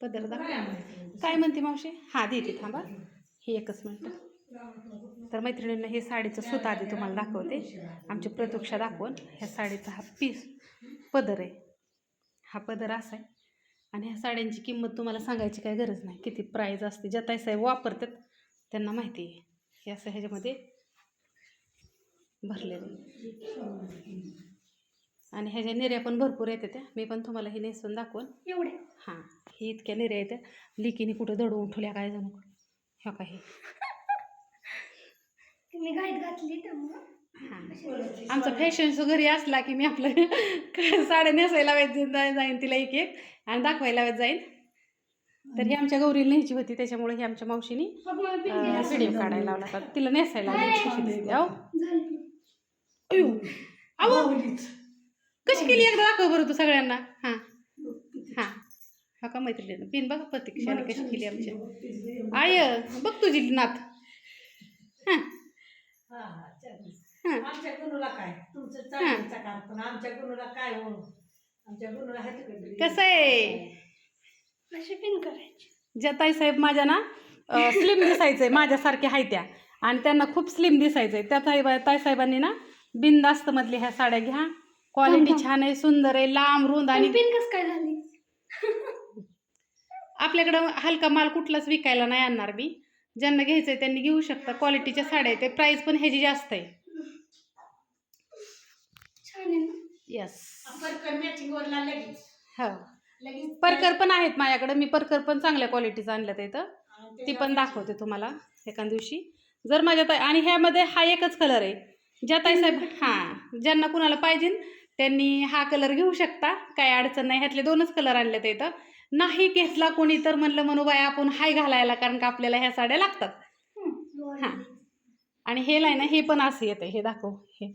पदर दाखव. काय म्हणते? मावशी? हा देते थांबा. ही एकच मिनटं. तर मैत्रिणींना हे साडीचं सूत आधी तुम्हाला दाखवते. आमची प्रतीक्षा दाखवून ह्या साडीचा हा पीस पदर आहे. हा पदर असा आहे. आणि ह्या साड्यांची किंमत तुम्हाला सांगायची काही गरज नाही. किती प्राईज असते ज्या ताई साहेब वापरतात त्यांना माहिती आहे. हे असं ह्याच्यामध्ये भरलेलं. आणि ह्याच्या निर्या पण भरपूर येते त्या मी पण तुम्हाला हे नेसून दाखवून. एवढे हां ही इतक्या निर्या येत्या. लिकीने कुठं दडवून ठेवल्या काय जणू. ह्या काही घातली हां. आमचा फॅशनचं घरी असला की मी आपलं काय साड्या नेसायला जाईन तिला एक एक आणि दाखवायला जाईन. तर ही आमच्या गौरीला न्यायची होती त्याच्यामुळे ही आमच्या मावशीनी व्हिडिओ काढायला लावला. तिला नेसायला अहो कशी केली एकदा दाखव बरं तू सगळ्यांना. हां. हां. हा का मैत्रिणी पिन बघा प्रतीक्षाने कशी केली आमच्या आय बघ तुझी नात. हां. हां आमच्या गुणूला काय? तुमचं चांगलीचा काम पण आमच्या गुणूला काय हो? आमच्या गुणूला ह्याच्याकडे कसं आहे? अशी पिन करायची? ज्या ताईसाहेब माझ्या ना स्लिम दिसायचंय माझ्यासारख्या आहेत त्या. आणि त्यांना खूप स्लिम दिसायचंय. त्या ताई ताईसाहेबांनी ना बिनदास्त मधली ह्या साड्या घ्या. क्वालिटी छान आहे सुंदर आहे लांब रुंद आणि पिन कस काय झाली? आपल्याकडं हलका माल कुठलाच विकायला नाही आणणार मी ज्यांना घ्यायचंय त्यांनी घेऊ शकता. क्वालिटीच्या साड्या आहेत ते प्राईस पण ह्याची जास्त आहे. येस हो. परकर पण आहेत माझ्याकडे. मी परकर पण चांगल्या क्वालिटीचं आणलं इथं. ती पण दाखवते तुम्हाला एका दिवशी. जर माझ्या ताई आणि ह्यामध्ये हा एकच कलर आहे. ज्या ताईसाहेब हां ज्यांना कुणाला पाहिजे त्यांनी हा कलर घेऊ शकता. काय अडचण नाही. ह्यातले दोनच कलर आणले ते इथं. नाही घेतला कोणी तर म्हणलं मनोबाई आपण हाय घालायला कारण का आपल्याला ह्या साड्या लागतात. हां. आणि हे लाय ना हे पण असं येतं हे दाखव. हे.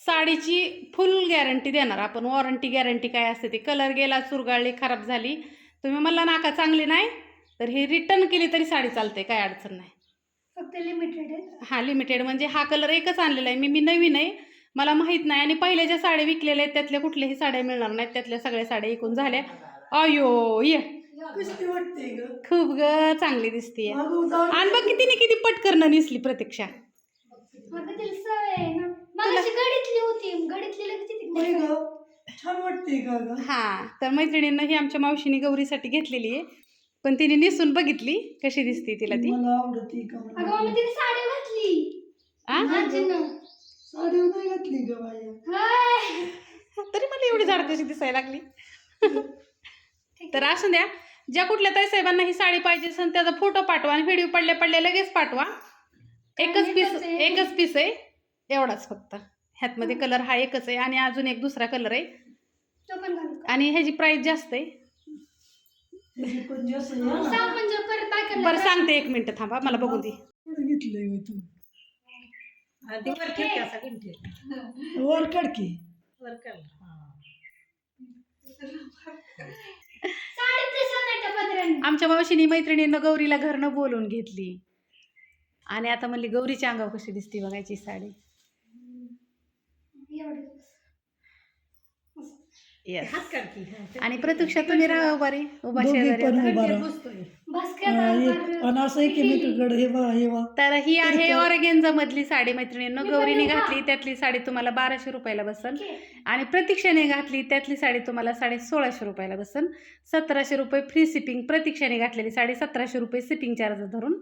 साडीची फुल गॅरंटी देणार. आपण वॉरंटी गॅरंटी काय असते ती. कलर गेला चुरगाळली खराब झाली. तुम्ही म्हणला नाका चांगली नाही. तर ही रिटर्न केली तरी साडी चालते. काय अडचण नाही. फक्त लिमिटेड आहे. हां लिमिटेड म्हणजे हा कलर एकच आणलेला आहे. मी मी नवीन आहे. मला माहीत नाही. आणि पहिल्या ज्या साड्या विकलेल्या आहेत त्यातल्या कुठल्याही साड्या मिळणार नाहीत. त्यातल्या सगळ्या साड्या एकूण झाल्या. अयो ये. वाटते खूप ग चांगली दिसतीये. आणि बघ किती किती पटकरनं निसली प्रतीक्षा. हा तर मैत्रिणींना ही आमच्या मावशीने गौरीसाठी घेतलेली आहे. पण तिने निसून बघितली कशी दिसते तिला ती. मला आवडते का अगं मम्मी तिने साडी घातली. आ? आजीनं. साडी नाही घातली ग बाया हाय. तरी मला एवढी झाड कशी दिसायला लागली. तर असू द्या ज्या कुठल्या ताई साहेबांना ही साडी पाहिजे असेल त्याचा फोटो पाठवा आणि व्हिडिओ पडले पडले लगेच पाठवा. एकच पीस एकच आहे. एकच पीस आहे. एवढाच फक्त. ह्यातमध्ये कलर हा एकच आहे आणि अजून एक दुसरा कलर आहे. तो पण घालू का? आणि ह्याची प्राइस जास्त आहे. सांग म्हणजे परत? बरं सांगते एक मिनिट थांबा मला बघू दे. घेतलंय तू? आधी वर असा. वर वर पत्र्याने आमच्या मावशीनी मैत्रिणीनं गौरीला घरनं बोलून घेतली. आणि आता म्हणली गौरीच्या अंगावर कशी दिसते बघायची साडी. एवढं येस हात काढ की. हा. आणि प्रतीक्षा तुम्ही राहा उभारी उभा दोघी शेजारी पण आता. उभा राहा. बसतोय. बस हा, हे- आणि असं एकमेकाकडे हे वा हे वा तर ही आहे ऑर्गेन्झा मधली साडी मैत्रिणींनो. मी गौरीने पण येऊ का? घातली त्यातली साडी तुम्हाला बाराशे रुपयाला बसल. आणि प्रतीक्षाने घातली त्यातली साडी तुम्हाला साडे सोळाशे रुपयाला बसल. सतराशे रुपये फ्री शिपिंग प्रतीक्षाने घातलेली साडी सतराशे रुपये शिपिंग चार्ज धरून.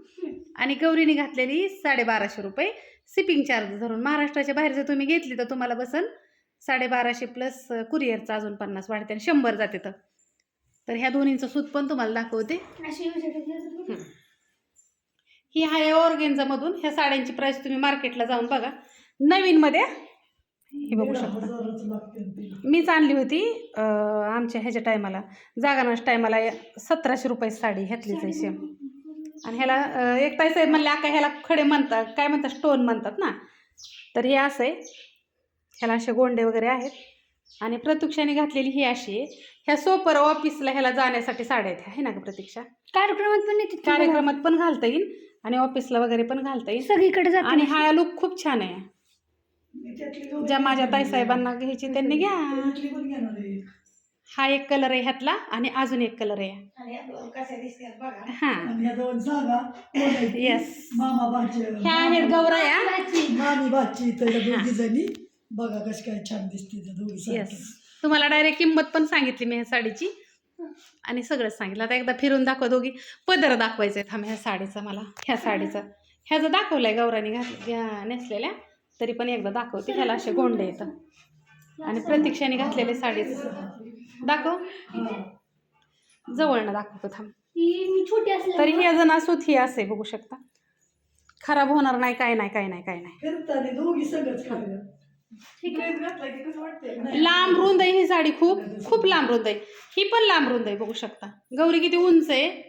आणि गौरीने घातलेली साडेबाराशे रुपये शिपिंग चार्ज धरून. महाराष्ट्राच्या बाहेर जर तुम्ही घेतली तर तुम्हाला बसल साडेबाराशे प्लस कुरिअरचा अजून पन्नास वाढते आणि शंभर जाते तर. तर ह्या दोन्हींचं सूत पण तुम्हाला दाखवते. हं. ही आहे ऑर्गेन्झामधून ह्या साड्यांची प्राइस तुम्ही मार्केटला जाऊन बघा. नवीनमध्ये हे बघू शकता. मीच आणली होती आमच्या ह्याच्या टायमाला जागानाच टायमाला सतराशे रुपये साडी घेतलीच आहे सेम आणि ह्याला एक ताई साहेब म्हणले आका ह्याला खडे म्हणतात काय म्हणतात स्टोन म्हणतात ना. तर हे असं आहे. ह्याला असे गोंडे वगैरे आहेत. आणि प्रतीक्षाने घातलेली ही अशी आहे. ह्या सोपर ऑफिसला ह्याला जाण्यासाठी साड्या आहेत. आहे ना ग प्रतीक्षा? कार्यक्रमात पण येते कार्यक्रमात पण घालता येईल आणि ऑफिसला वगैरे पण घालता येईल. सगळीकडे जाते आणि हा लुक खूप छान आहे. ज्या माझ्या. ताईसाहेबांना घ्यायची त्यांनी घ्या. हा एक कलर आहे ह्यातला आणि अजून एक कलर आहे. हा. आणि या दोन जागा. कोण आहेत? Yes. मामा भाची ह्या आहेत गौराया. जणी बघा कशी काय छान दिसते त्या दोघी येस. तुम्हाला डायरेक्ट किंमत पण सांगितली मी ह्या साडीची. आणि सगळंच सांगितलं. आता एकदा फिरून दाखवा दोघी. पदर दाखवायचं आहे थांब ह्या साडीचं मला. ह्या साडीचं. ह्याचं दाखवलंय गौरानी घातलं घ्या नेसलेल्या. तरी पण एकदा दाखवते. ह्याला असे गोंडे येतं आणि प्रतीक्षाने घातलेले साडीचं. दाखव. जवळनं दाखवतो थांब. मी छोटी असल्या तरी ही अजून असोत ही असे बघू शकता. खराब होणार नाही काय नाही काय नाही काय नाही. दोघी सगळंच लांब रुंद आहे ही साडी खूप खूप लांब रुंद आहे. ही पण लांब रुंद आहे बघू शकता. गौरी किती उंच आहे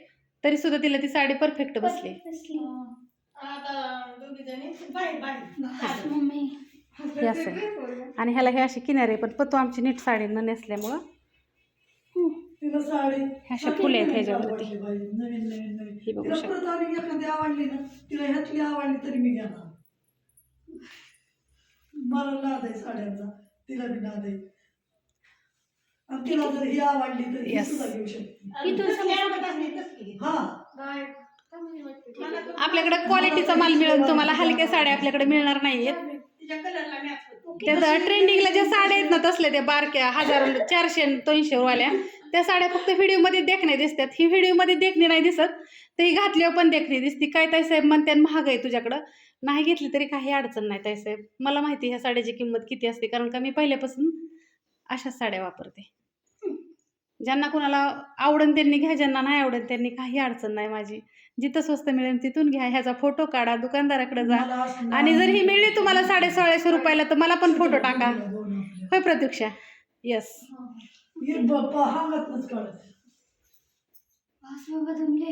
तरी सुद्धा तिला ती साडी परफेक्ट बसली. असं. आणि ह्याला हे अशी किनारे पण पतो आमची नीट साडी न नेसल्यामुळं. तिला साडी. अशा फुले आहेत ह्याच्यावरती. ही बघू शकता. आवडली ना तिला ह्यातली आवडली तरी मी घेणार. मला नाद आहे साड्यांचा. तिला बी नाद आहे. आणि तिला जर ही आवडली तर ही Yes. सुद्धा घेऊ शकते. इथून. हा. आपल्याकडे क्वालिटीचा माल मिळेल तुम्हाला हलक्या साड्या आपल्याकडे मिळणार नाहीयेत. त्याचं ट्रेंडिंगला ज्या साड्या आहेत ना तसल्या त्या बारक्या हजार चारशे दोनशे वाल्या. त्या साड्या फक्त व्हिडिओमध्ये देखणे दिसतात. ही व्हिडिओमध्ये देखणी नाही दिसत तर ही घातल्यावर पण देखणी दिसती. काय ताईसाहेब म्हणते महाग आहे तुझ्याकडं. नाही घेतली तरी काही अडचण नाही ताईसाहेब मला माहिती ह्या साड्याची किंमत किती असते कारण का मी पहिल्यापासून अशाच साड्या वापरते. ज्यांना कुणाला आवडन त्यांनी घ्या ज्यांना नाही आवडन त्यांनी काही अडचण नाही माझी. जिथं स्वस्त मिळेल तिथून घ्या. ह्याचा फोटो काढा दुकानदाराकडे जा. आणि जर ही मिळली तुम्हाला साडे सोळाशे रुपयाला तर मला पण फोटो टाका. होय प्रतीक्षा? येस ही ब- प- हांगातनंच काढत असं बदलले